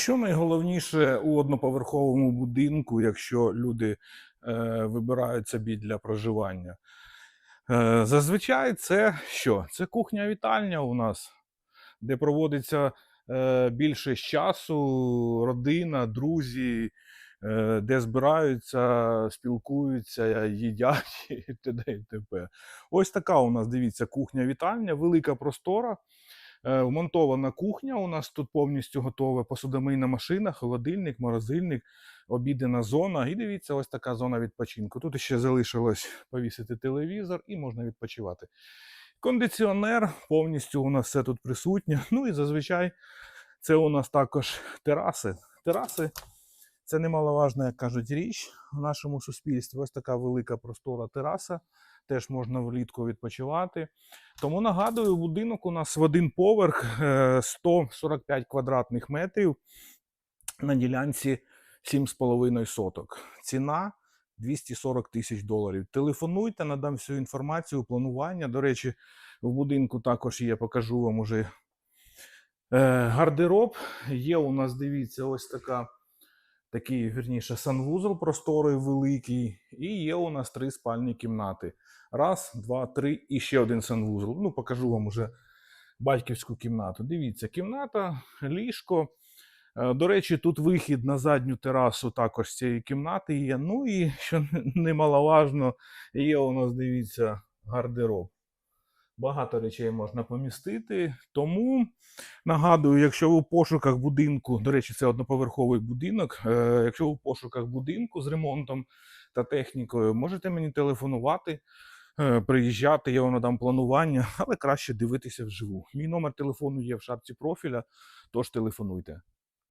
Що найголовніше у одноповерховому будинку, якщо люди е, вибирають собі для проживання? Е, зазвичай це що? Це кухня-вітальня у нас, де проводиться е, більше часу, родина, друзі, е, де збираються, спілкуються, їдять і т.д. і т.п. Ось така у нас, дивіться, кухня-вітальня, велика простора. Е, Вмонтована кухня. У нас тут повністю готова посудомийна машина, холодильник, морозильник, обідена зона. І дивіться, ось така зона відпочинку. Тут ще залишилось повісити телевізор і можна відпочивати. Кондиціонер, повністю у нас все тут присутнє. Ну і зазвичай це у нас також тераси. Тераси це немаловажна, як кажуть, річ в нашому суспільстві. Ось така велика простора тераса. Теж можна влітку відпочивати. Тому нагадую, будинок у нас в один поверх е, 145 квадратних метрів на ділянці 7,5 соток. Ціна 240 тисяч доларів. Телефонуйте, надам всю інформацію, планування. До речі, в будинку також є, покажу вам уже е, гардероб. Є у нас, дивіться, ось така. Такий, вірніше, санвузол просторий великий, і є у нас три спальні кімнати. Раз, два, три і ще один санвузол. Ну, покажу вам уже батьківську кімнату. Дивіться, кімната, ліжко. Е, До речі, тут вихід на задню терасу також цієї кімнати є. Ну і що немаловажно, є у нас, дивіться, гардероб. Багато речей можна помістити. Тому нагадую, якщо ви у пошуках будинку, до речі, це одноповерховий будинок. е, Якщо ви в пошуках будинку з ремонтом та технікою, можете мені телефонувати, е, приїжджати, я вам надам планування, але краще дивитися вживу. Мій номер телефону є в шапці профіля, тож телефонуйте.